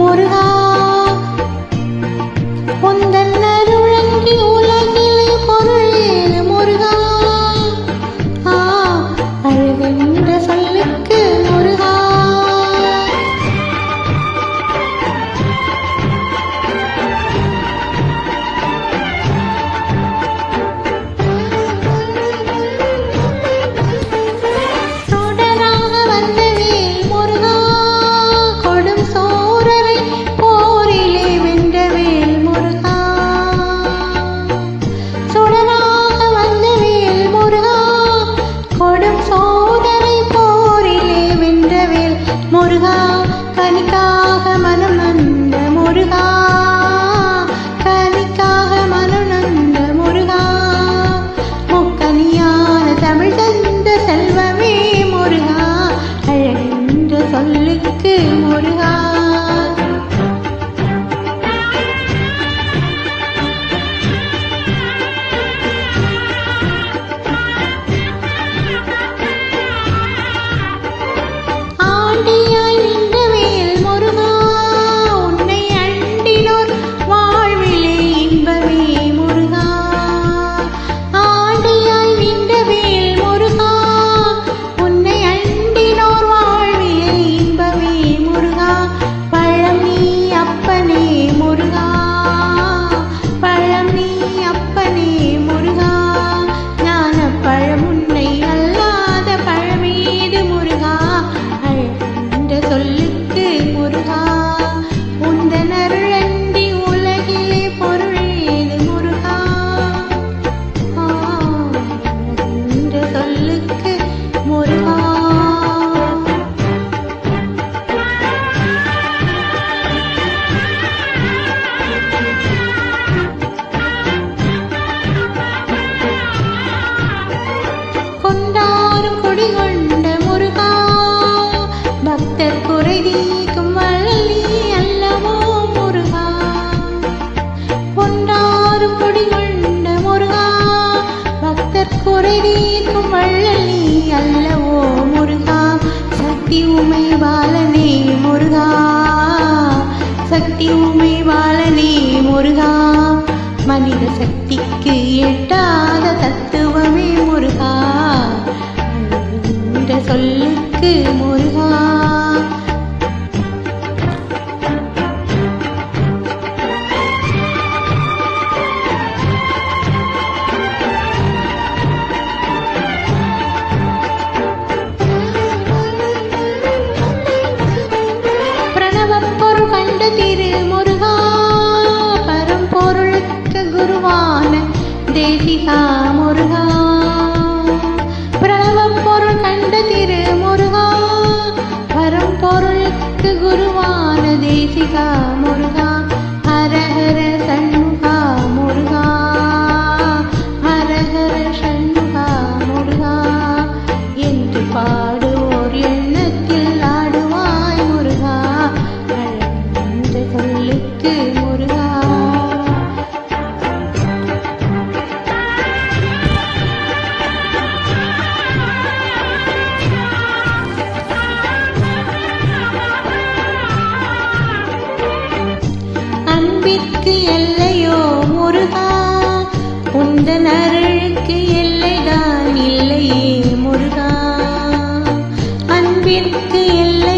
சொல்லுக்கு முருகா முருகா கனிக்காக மனம் நந்த முருகா. கொண்ட முருகா பக்தர் குறை நீக்கும் வள்ளி அல்லவோ முருகா? கொண்டாரும் கொடி கொண்ட முருகா பக்தர் குறை நீக்கும் வள்ளி அல்லவோ முருகா? சக்தி உமை பாலனே முருகா சக்தி உமை பாலனே முருகா. மனித சக்திக்கு எட்டாத தத்துவமே முருகா. சொல்லுக்கு முருகா. பிரணவப் திரு முருகா. பரம்பொருளுக்கு குருவான தேசிகா பரம்பொருளுக்கு குருவான தேசிகா முருகா ஹரஹர சண்முகா முருகா அன்பிற்கு எல்லையோ முருகா? உந்தன் அருளுக்கு எல்லைதான் இல்லையே முருகா? அன்பிற்கு எல்லை